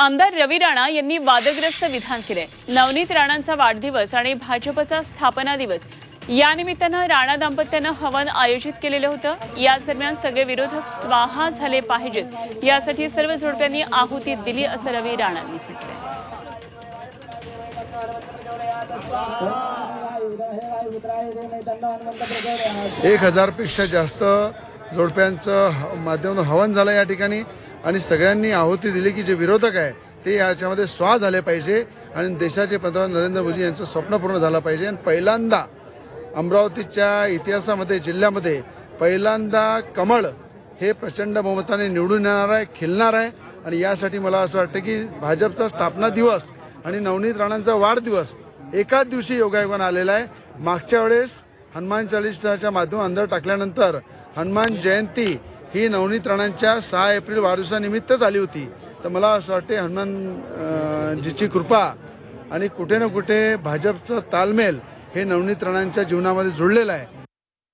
आमदार रवी राणा यांनी वादग्रस्त विधान केले नवनीत राणांचा वाढदिवस आणि भाजपचा स्थापना दिवस या निमित्तानं राणा दाम्पत्यानं हवन आयोजित केलेलं होतं. याच दरम्यान सगळे विरोधक स्वाहा झाले पाहिजेत. यासाठी सर्व जोडप्यांनी आहुती दिली असं रवी राणांनी म्हटलं एक हजारपेक्षा जास्त जोडप्यांचं ह- माध्यमातून हवन झालं या ठिकाणी. आणि सगळ्यांनी आहुती दिली की जे विरोधक आहे ते याच्यामध्ये स्वा झाले पाहिजे आणि देशाचे पंतप्रधान नरेंद्र मोदी यांचं स्वप्न पूर्ण झालं पाहिजे. आणि पहिल्यांदा अमरावतीच्या इतिहासामध्ये जिल्ह्यामध्ये पहिल्यांदा कमळ हे प्रचंड बहुमताने निवडून येणार आहे खिलणार आहे. आणि यासाठी मला असं वाटतं की भाजपचा स्थापना दिवस आणि नवनीत राणांचा वाढदिवस एकाच दिवशी योगायोगानं आलेला आहे. मागच्या वेळेस हनुमान चालिसाच्या माध्यम अंदर टाकल्यानंतर हनुमान जयंती ही नवनीत राणांच्या सहा एप्रिल वाढदिवसानिमित्त झाली होती. तर मला असं वाटते हनुमान जीची कृपा आणि कुठे ना कुठे भाजपचं तालमेल हे नवनीत राणांच्या जीवनामध्ये जुळलेलं आहे.